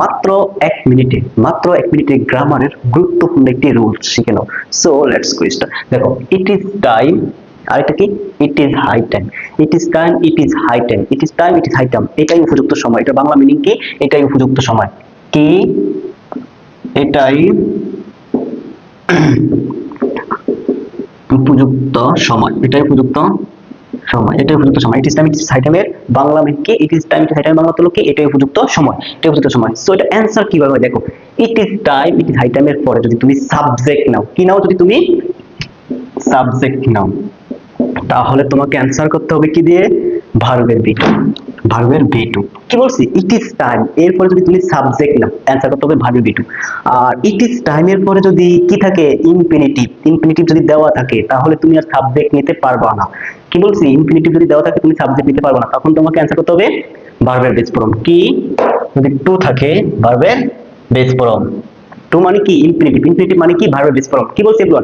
মাত্র এক মিনিটে, মাত্র এক মিনিটে গ্রামারের গুরুত্বপূর্ণ একটি রুল শিখে নাও। সো লেটস কুইজটা দেখো ইট ইজ টাইম আরেকটা কি? It is high time it is time it is high time it is time it is high time এটাই উপযুক্ত সময়। এটা বাংলা মিনিং কি? এটাই উপযুক্ত সময়। কি? এটাই উপযুক্ত সময়। এটাই উপযুক্ত সময়। এটাই উপযুক্ত সময়। ইট ইসলামিক টাইমের বাংলা কি? ইট ইস টাইম ইট ইস বাংলা তো কি? এটাই উপযুক্ত সময়। এটাই উপযুক্ত সময়। সো এটা অ্যান্সার কীভাবে দেখো ইট ইস টাইম ইট ইস সাইটামের পরে যদি তুমি সাবজেক্ট নাও, কি নাও যদি তুমি? সাবজেক্ট নাও। তাহলে তোমাকে অ্যান্সার করতে হবে কি দিয়ে? ভার্বের বি ভার্বের বি টু কি বলছি? ইট ইজ টাইম এরপরে যদি তুমি সাবজেক্ট নাও অ্যান্সার করতে হবে ভার্বের বি টু আর ইট ইজ টাইমের পরে যদি কি থাকে? ইনফিনিটিভ ইনফিনিটিভ যদি দেওয়া থাকে, তাহলে তুমি আর সাবজেক্ট নিতে পারবা না। কি বলছি? ইনফিনিটিভ যদি দেওয়া থাকে, তুমি সাবজেক্ট নিতে পারবা না। তখন তোমাকে অ্যান্সার করতে হবে ভার্বের বেস ফর্ম কি? যদি টু থাকে ভার্বের বেস ফর্ম টু মানে কি? ইনফিনিটিভ ইনফিনিটিভ মানে কি? ভার্বের বেস ফর্ম কি বলছি এগুলো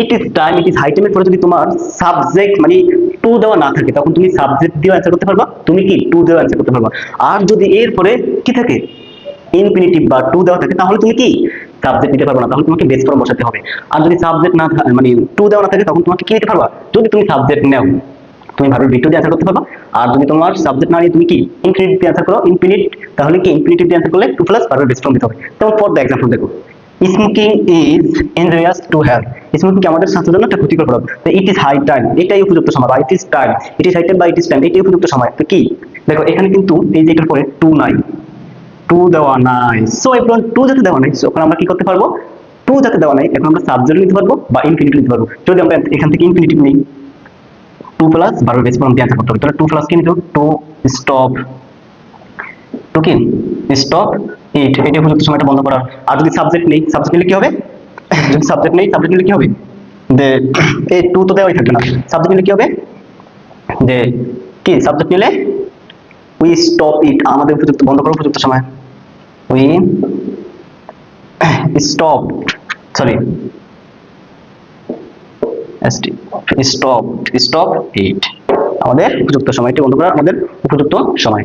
it is time it is high টাইমের পরে যদি তোমার সাবজেক্ট মানে টু দেওয়া না থাকে। তখন তুমি সাবজেক্ট দিয়ে অ্যান্সার করতে পারবা, তুমি কি টু দিয়ে অ্যান্সার করতে পারবা। আর যদি এরপরে কি থাকে? ইনফিনিটিভ বা টু দেওয়া থাকে, তাহলে তুমি কি? সাবজেক্ট নিতে পারবে না, তাহলে তোমাকে বেস ফর্ম বসাতে হবে। আর যদি সাবজেক্ট না মানে টু দেওয়া না থাকে, তখন তোমাকে কি নিতে পারবা? যদি তুমি সাবজেক্ট নাও, তুমি ভাবে ভিডিও দিয়ে অ্যান্সার করতে পারবা। আর যদি তোমার সাবজেক্ট না নিয়ে তুমি কি ইনফিনিট দিয়ে অ্যান্সার করো ইনফিনিট তাহলে কি ইনফিনিটিভ দিয়ে অ্যান্সার করলে টু প্লাস ভার্বের বেস ফর্ম দিতে হবে। যেমন ফর দ্য এক্সাম্পল দেখো। Smoking is injurious to health smoking কি আমাদের স্বাস্থ্যের জন্য একটা ক্ষতিকর প্রভাব তো ইট ইজ হাই টাইম এটাই উপযুক্ত সময়, বা it is time it is high time বা ইট ইজ টাইম এটাই উপযুক্ত সময়। তো কি? দেখো, এখানে কিন্তু এই যে এটার পরে টু নাই। টু দেওয়া নাই। সো এখন টু যাতে দেওয়া নাই সো আমরা কি করতে পারব? টু যাতে দেওয়া নাই, এখন আমরা সাবজেক্ট নিতে পারব বা ইনফিনিটি নিতে পারব। যদি আমরা এখান থেকে ইনফিনিটি নিই টু প্লাস বারো বেস দিয়ে অ্যান্সার করতে হবে। তাহলে টু প্লাস কি নিতে টু স্টপ টু কি? স্টপ ইট এটা উপযুক্ত সময়টা বন্ধ করার আর যদি সাবজেক্ট নেই সাবজেক্ট নিলে কি হবে? যদি সাবজেক্ট নেই সাবজেক্ট নিলে কি হবে? যে এই টু তো দেওয়াই থাকবে না। সাবজেক্ট নিলে কি হবে? যে, কি? সাবজেক্ট নিলে উই স্টপ ইট আমাদের উপযুক্ত বন্ধ করার উপযুক্ত সময়। We stop sorry stop stop it আমাদের উপযুক্ত সময়টি বন্ধ করার আমাদের উপযুক্ত সময়।